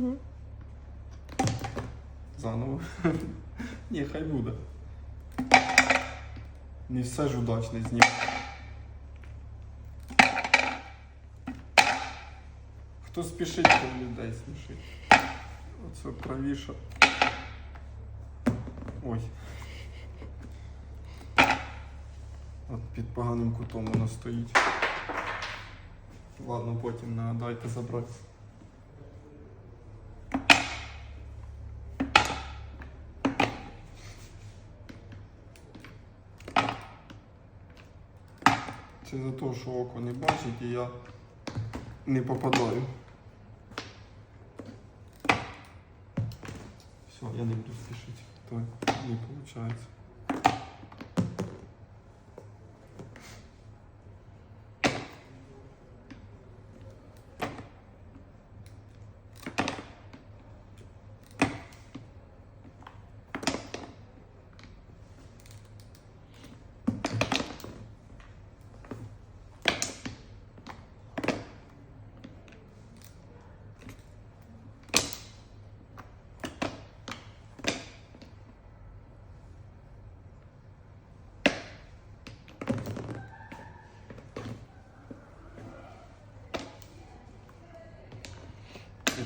Мгм. Заново. Ні, хай буде. Не все ж удачно з. Хто спішить, то людей смішить. Оце правіше. Ой. От під поганим кутом воно стоїть. Ладно, потім нагадайте забрати. Це за те, що око не бачить і я не попадаю. Все, я не буду спішити. Так, не виходить.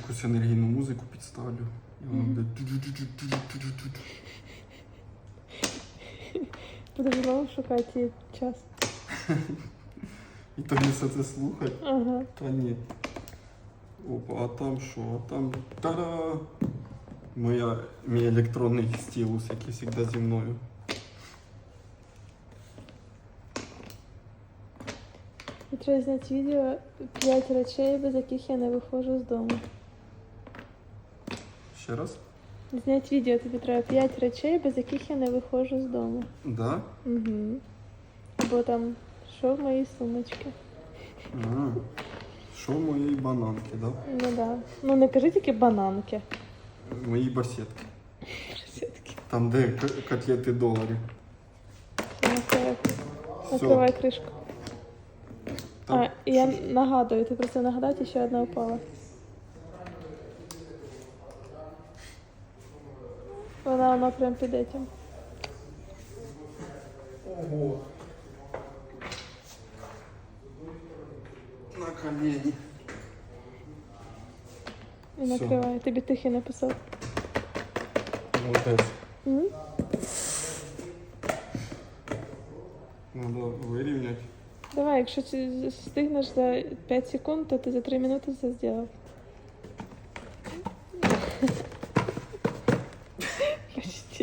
Якусь енергійну музику підставлю. І воно буде. знову шукати час. І тоді все це слухати. Ага. Та ні. Опа, а там що? А там. Та-да! Моя, мій електронний стілус, який завжди зі мною. Треба зняти відео 5 речей, без яких я не виходжу з дому. Ще раз? Зняти відео тобі треба 5 речей, без яких я не виходжу з дому. Да? Угу. Бо там що в моїй сумочці? А, що в моїй бананки, да? Ну да. Ну не кажи тільки бананки. В моїй басетки. Розетки. Там, де котлети доларів. Накривай- кришку. Там- А, я нагадую, ти про це нагадати, ще одна упала. Вона вона прям під этим. Ого. На колені. І накриває. Тобі тихий написав. Молодець. М? Надо вирівняти. Давай, якщо ти встигнеш за 5 секунд, то ти за 3 минути все зробив.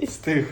Встиг.